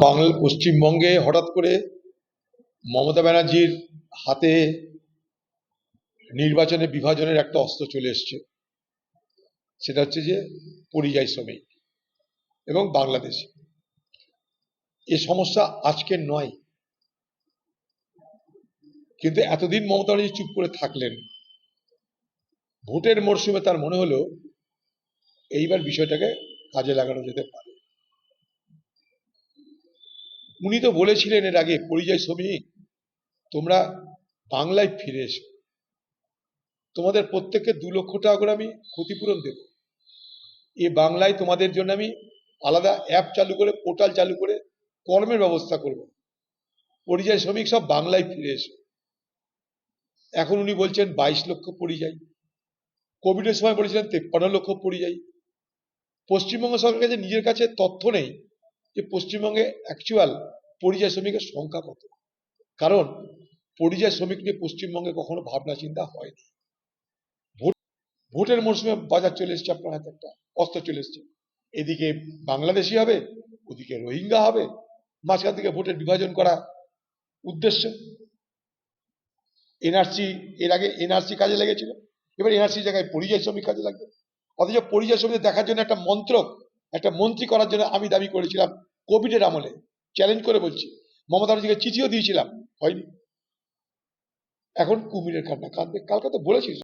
বাংলা, পশ্চিমবঙ্গে হঠাৎ করে মমতা ব্যানার্জির হাতে নির্বাচনে বিভাজনের একটা অস্ত্র চলে এসছে। সেটা হচ্ছে যে পরিযায়ী শ্রমিক এবং বাংলাদেশ। এ সমস্যা আজকের নয়। কিন্তু এতদিন মমতা ব্যানার্জি চুপ করে থাকলেন, ভোটের মরশুমে তার মনে হলো এইবার বিষয়টাকে কাজে লাগানো যেতে পারে। উনি তো বলেছিলেন এর আগে, পরিযায়ী শ্রমিক, তোমরা বাংলায় ফিরে এসো। তোমাদের প্রত্যেককে দু লক্ষ টাকা করে আমি ক্ষতিপূরণ দেব। এ বাংলায় তোমাদের জন্য আমি আলাদা অ্যাপ চালু করে, পোর্টাল চালু করে কর্মের ব্যবস্থা করব। পরিযায়ী শ্রমিক সব বাংলায় ফিরে এসো। এখন উনি বলছেন বাইশ লক্ষ পরিযায়ী। কোভিডের সময় বলেছিলেন তেপ্পান্ন লক্ষ পরিযায়ী। পশ্চিমবঙ্গ সরকারের কাছে নিজের কাছে তথ্য নেই। যে পশ্চিমবঙ্গে অ্যাকচুয়াল পরিযায়ী শ্রমিকের সংখ্যা কত? কারণ পরিযায়ী শ্রমিক নিয়ে পশ্চিমবঙ্গে কখনো ভাবনা চিন্তা হয়নি। ভোটের মরশুমে বাজার চলে এসছে আপনার হাতে একটা অস্ত্র চলে এসছে। এদিকে বাংলাদেশি হবে, ওদিকে রোহিঙ্গা হবে। মাঝখান থেকে ভোটের বিভাজন করা উদ্দেশ্য। এনআরসি এর আগে এনআরসি কাজে লেগেছিল। এবার এনআরসি জায়গায় পরিযায়ী শ্রমিক কাজে লাগবে। অথচ পরিযায়ী শ্রমিক দেখার জন্য একটা মন্ত্রক একটা মন্ত্রী করার জন্য আমি দাবি করেছিলাম কোভিডের আমলে। চ্যালেঞ্জ করে বলছি। মমতা ব্যানার্জিকে চিঠিও দিয়েছিলাম। হয়নি। এখন কুমিরের কান্না। কাঁদবে। কালকে তো বলেছিস।